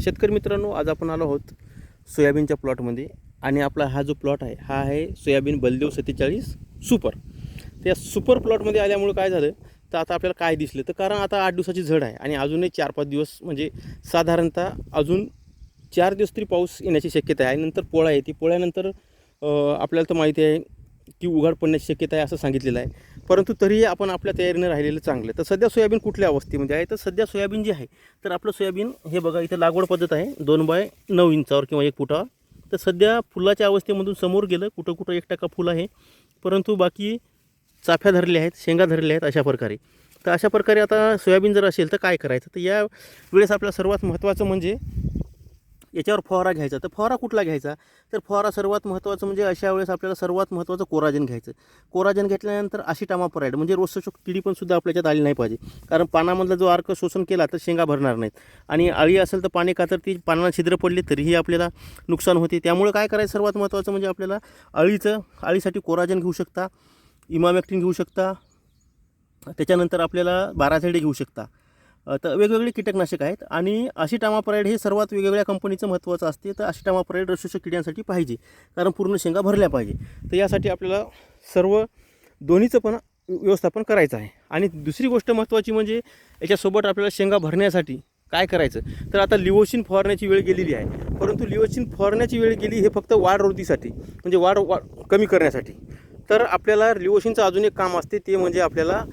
शेतकरी मित्रांनो आज आपण आलो आहोत सोयाबीनच्या प्लॉटमध्ये. आणि आपला हा जो प्लॉट आहे हा आहे सोयाबीन बलदेव सत्तेचाळीस सुपर. त्या सुपर प्लॉटमध्ये आल्यामुळे काय झालं तर आता आपल्याला काय दिसलं? तर कारण आता आठ दिवसाची झड आहे आणि अजूनही चार पाच दिवस म्हणजे साधारणतः अजून चार दिवस तरी पाऊस येण्याची शक्यता आहे. नंतर पोळा येते पोळ्यानंतर आपल्याला तर माहिती आहे की उघाड पडण्याची शक्यता आहे असं सांगितलेलं आहे. परंतु तरीही आपण आपल्या तयारीनं राहिलेलं चांगलं. तर सध्या सोयाबीन कुठल्या अवस्थेमध्ये आहे? तर सध्या सोयाबीन जे आहे तर आपलं सोयाबीन हे बघा इथं लागवड पद्धत आहे. दोन बाय नऊ इंचावर किंवा एक फुटावर. तर सध्या फुलाच्या अवस्थेमधून समोर गेलं कुठं कुठं एक टक्का फुल आहे. परंतु बाकी चाफ्या धरल्या आहेत शेंगा धरल्या आहेत अशा प्रकारे. तर अशा प्रकारे आता सोयाबीन जर असेल तर काय करायचं? तर या वेळेस आपल्याला सर्वात महत्त्वाचं म्हणजे याच्यावर फवारा घ्यायचा. तर फवारा कुठला घ्यायचा? तर फवारा सर्वात महत्त्वाचं म्हणजे अशा वेळेस आपल्याला सर्वात महत्त्वाचं कोराजन घ्यायचं. कोराजन घेतल्यानंतर अशी टामापराईड म्हणजे रोजचं किडी पण सुद्धा आपल्याच्यात आली नाही पाहिजे. कारण पानामधला जो अर्क शोषण केला तर शेंगा भरणार नाहीत. आणि अळी असेल तर पाणी कातरती पानांना छिद्र पडली तरीही आपल्याला नुकसान होते. त्यामुळे काय करायचं? सर्वात महत्त्वाचं म्हणजे आपल्याला अळीचं अळीसाठी कोराजन घेऊ शकता इमामॅक्टिन घेऊ शकता त्याच्यानंतर आपल्याला बाराझेडे घेऊ शकता. तर वेगवेगळे कीटकनाशक आहेत आणि अशिटामापराईड हे सर्वात वेगवेगळ्या कंपनीचं महत्त्वाचं असते. तर अशिटामापराईड रसोषक किड्यांसाठी पाहिजे कारण पूर्ण शेंगा भरल्या पाहिजे. तर यासाठी आपल्याला सर्व दोन्हीचं पण व्यवस्थापन करायचं आहे. आणि दुसरी गोष्ट महत्त्वाची म्हणजे याच्यासोबत आपल्याला शेंगा भरण्यासाठी काय करायचं? तर आता लिओशिन फवारण्याची वेळ गेलेली आहे. परंतु लिओशिन फवारण्याची वेळ गेली हे फक्त वाढ रोधीसाठी म्हणजे वाढ वा कमी करण्यासाठी. तर आपल्याला लिओशिनचं अजून एक काम असते ते म्हणजे आपल्याला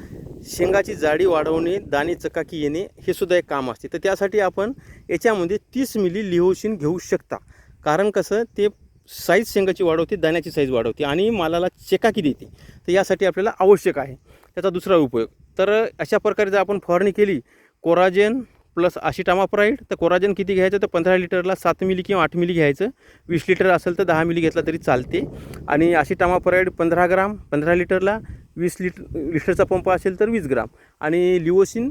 शेंगाची जाडी वाढवणे दाणे चकाकी येणे हे सुद्धा एक काम असते. तर त्यासाठी आपण याच्यामध्ये तीस मिली लिहोशिन घेऊ शकता. कारण कसं ते साईज शेंगाची वाढवते दाण्याची साईज वाढवते आणि मालाला चेकाकी देते. तर यासाठी आपल्याला आवश्यक आहे. त्याचा दुसरा उपयोग. तर अशा प्रकारे जर आपण फवारणी केली कोराजेन प्लस आशिटामाप्राईड तर कोराजेन किती घ्यायचं? तर पंधरा लिटरला सात मिली किंवा आठ मिली घ्यायचं. वीस लिटर असेल तर दहा मिली घेतला तरी चालते. आणि आशिटामाप्राईड पंधरा ग्राम पंधरा लिटरला वीस लिटर लिटरचा पंप असेल तर वीस ग्राम. आणि लिओसिन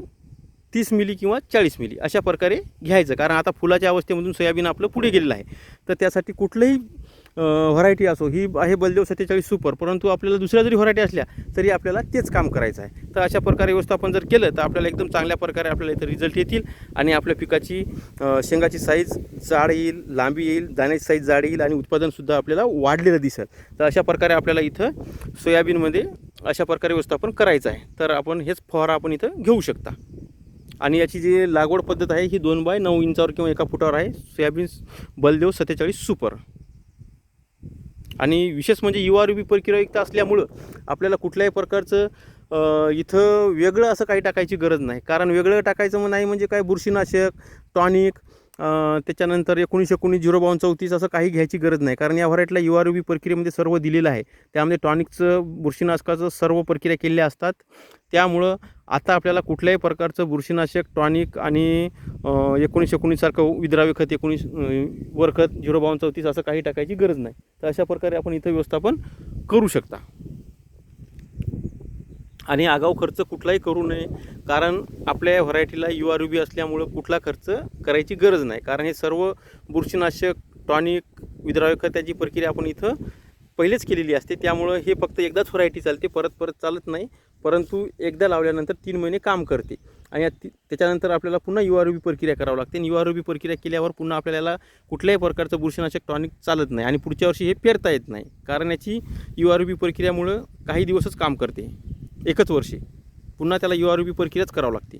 तीस मिली किंवा चाळीस मिली अशा प्रकारे घ्यायचं. कारण आता फुलाच्या अवस्थेमधून सोयाबीन आपलं पुढे गेलेलं आहे. तर त्यासाठी कुठलंही व्हरायटी असो ही आहे बलदेव सत्तेचाळीस सुपर परंतु आपल्याला दुसऱ्या जरी व्हरायटी असल्या तरी आपल्याला तेच काम करायचं आहे. तर अशा प्रकारे व्यवस्थापन जर केलं तर आपल्याला एकदम चांगल्या प्रकारे आपल्याला इथं रिझल्ट येतील. आणि आपल्या पिकाची शेंगाची साईज जाड येईल लांबी येईल दाण्याची साईज जाड येईल आणि उत्पादनसुद्धा आपल्याला वाढलेलं दिसेल. तर अशा प्रकारे आपल्याला इथं सोयाबीनमध्ये अशा प्रकारे व्यवस्थापन करायचं आहे. तर आपण हेच फवारा आपण इथं घेऊ शकता. आणि याची जी लागवड पद्धत आहे ही दोन बाय नऊ इंचावर किंवा एका फुटावर आहे. सोयाबीन बलदेव सत्तेचाळीस सुपर. आणि विशेष म्हणजे यू आर बी प्रक्रियायुक्त असल्यामुळं आपल्याला कुठल्याही प्रकारचं इथं वेगळं असं काही टाकायची गरज नाही. कारण वेगळं टाकायचं मग नाही म्हणजे काय बुरशीनाशक टॉनिक त्याच्यानंतर एकोणीस एकोणीस झिरो बावन्न चौतीस असं काही घ्यायची गरज नाही. कारण या व्हरायटीला यू आर बी प्रक्रियेमध्ये सर्व दिलेलं आहे. त्यामध्ये टॉनिकचं बुरशीनाशकाचं सर्व प्रक्रिया केलेल्या असतात. त्यामुळं आता आपल्याला कुठल्याही प्रकारचं बुरशीनाशक टॉनिक आणि एकोणीस एकोणीससारखं विद्राव्य खत एकोणीस वर वरखत झिरो बावन्न चौतीस असं काही टाकायची गरज नाही. तर अशा प्रकारे आपण इथं व्यवस्थापन करू शकता. आणि आगाऊ खर्च कुठलाही करू नये. कारण आपल्या व्हरायटीला यू आर बी असल्यामुळं कुठला खर्च करायची गरज नाही. कारण हे सर्व बुरशीनाशक टॉनिक विद्राव्य त्याची प्रक्रिया आपण इथं पहिलेच केलेली असते. त्यामुळं हे फक्त एकदाच व्हरायटी चालते. परत परत चालत नाही. परंतु एकदा लावल्यानंतर तीन महिने काम करते. आणि ती- त्याच्यानंतर आपल्याला पुन्हा यू आर बी प्रक्रिया करावं लागते. आणि यू आर बी प्रक्रिया केल्यावर पुन्हा आपल्याला कुठल्याही प्रकारचं बुरशीनाशक टॉनिक चालत नाही. आणि पुढच्या वर्षी हे पेरता येत नाही. कारण याची यू आर बी प्रक्रियामुळं काही दिवसच काम करते. एकच वर्षी. पुन्हा त्याला यू आर बी प्रक्रियाच करावं लागते.